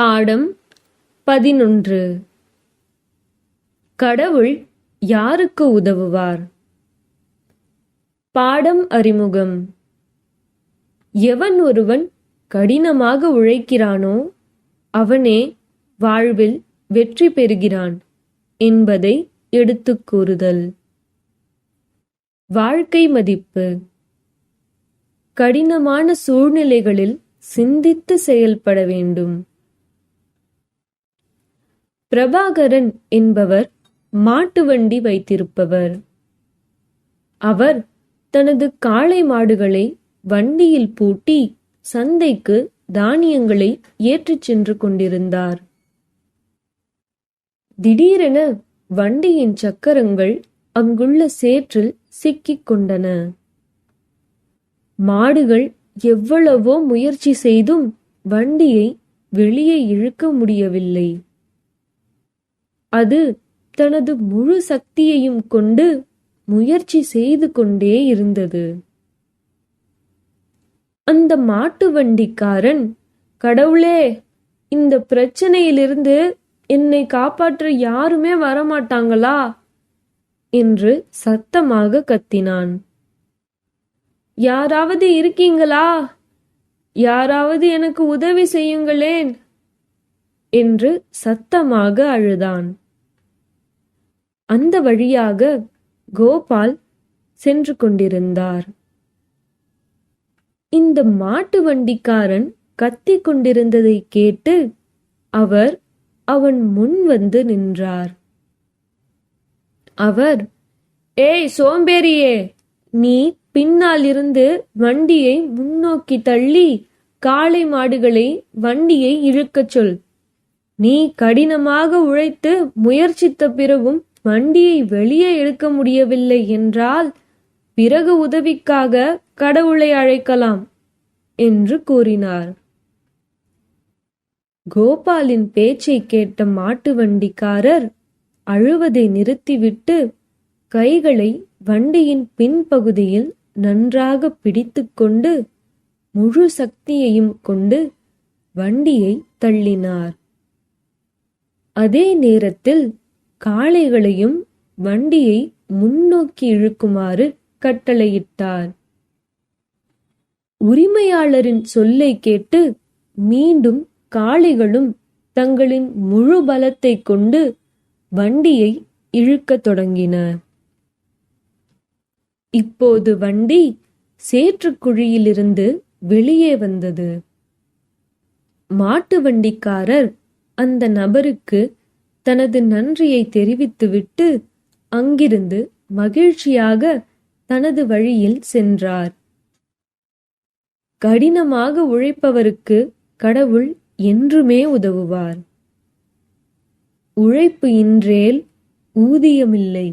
பாடம் பதினொன்று. கடவுள் யாருக்கு உதவுவார்? பாடம் அறிமுகம். எவன் ஒருவன் கடினமாக உழைக்கிறானோ அவனே வாழ்வில் வெற்றி பெறுகிறான் என்பதை எடுத்துக் கூறுதல். வாழ்க்கை மதிப்பு. கடினமான சூழ்நிலைகளில் சிந்தித்து செயல்பட வேண்டும். பிரபாகரன் என்பவர் மாட்டு வண்டி வைத்திருப்பவர். அவர் தனது காளை மாடுகளை வண்டியில் பூட்டி சந்தைக்கு தானியங்களை ஏற்றிச் சென்று கொண்டிருந்தார். திடீரென வண்டியின் சக்கரங்கள் அங்குள்ள சேற்றில் சிக்கிக் கொண்டன. மாடுகள் எவ்வளவோ முயற்சி செய்தும் வண்டியை வெளியே இழுக்க முடியவில்லை. அது தனது முழு சக்தியையும் கொண்டு முயற்சி செய்து கொண்டே இருந்தது. அந்த மாட்டு வண்டிக்காரன் கடவுளே இந்த பிரச்சனையிலிருந்து என்னை காப்பாற்ற யாருமே வரமாட்டாங்களா? என்று சத்தமாக கத்தினான். யாராவது இருக்கீங்களா? யாராவது எனக்கு உதவி செய்யுங்களேன்? என்று சத்தமாக அழுதான். அந்த வழியாக கோபால் சென்று கொண்டிருந்தார். இந்த மாட்டு வண்டிக்காரன் கத்திக் கொண்டிருந்ததை கேட்டு அவர் அவன் முன் வந்து நின்றார். அவர் ஏய் சோம்பேறியே நீ பின்னால் இருந்து வண்டியை முன்னோக்கி தள்ளி காளை மாடுகளை வண்டியை இழுக்கச் சொல். நீ கடினமாக உழைத்து முயற்சித்த பிறகும் வண்டியை வெளியே எடுக்க முடியவில்லை என்றால் பிறகு உதவிக்காக கடவுளை அழைக்கலாம் என்று கூறினார். கோபாலின் பேச்சை கேட்ட மாட்டு வண்டிக்காரர் அழுவதை நிறுத்திவிட்டு கைகளை வண்டியின் பின்பகுதியில் நன்றாக பிடித்துக்கொண்டு முழு சக்தியையும் கொண்டு வண்டியை தள்ளினார். அதே நேரத்தில் காளைகளையும் வண்டியை முன்னோக்கி இழுக்குமாறு கட்டளையிட்டார். உரிமையாளரின் சொல்லை கேட்டு மீண்டும் காளைகளும் தங்களின் முழு பலத்தை கொண்டு வண்டியை இழுக்கத் தொடங்கின இப்போது வண்டி சேற்றுக்குழியிலிருந்து வெளியே வந்தது. மாட்டு வண்டிக்காரர் அந்த நபருக்கு தனது நன்றியை தெரிவித்துவிட்டு அங்கிருந்து மகிழ்ச்சியாக தனது வழியில் சென்றார். கடினமாக உழைப்பவருக்கு கடவுள் என்றுமே உதவுவார். உழைப்பு இன்றேல் ஊதியமில்லை.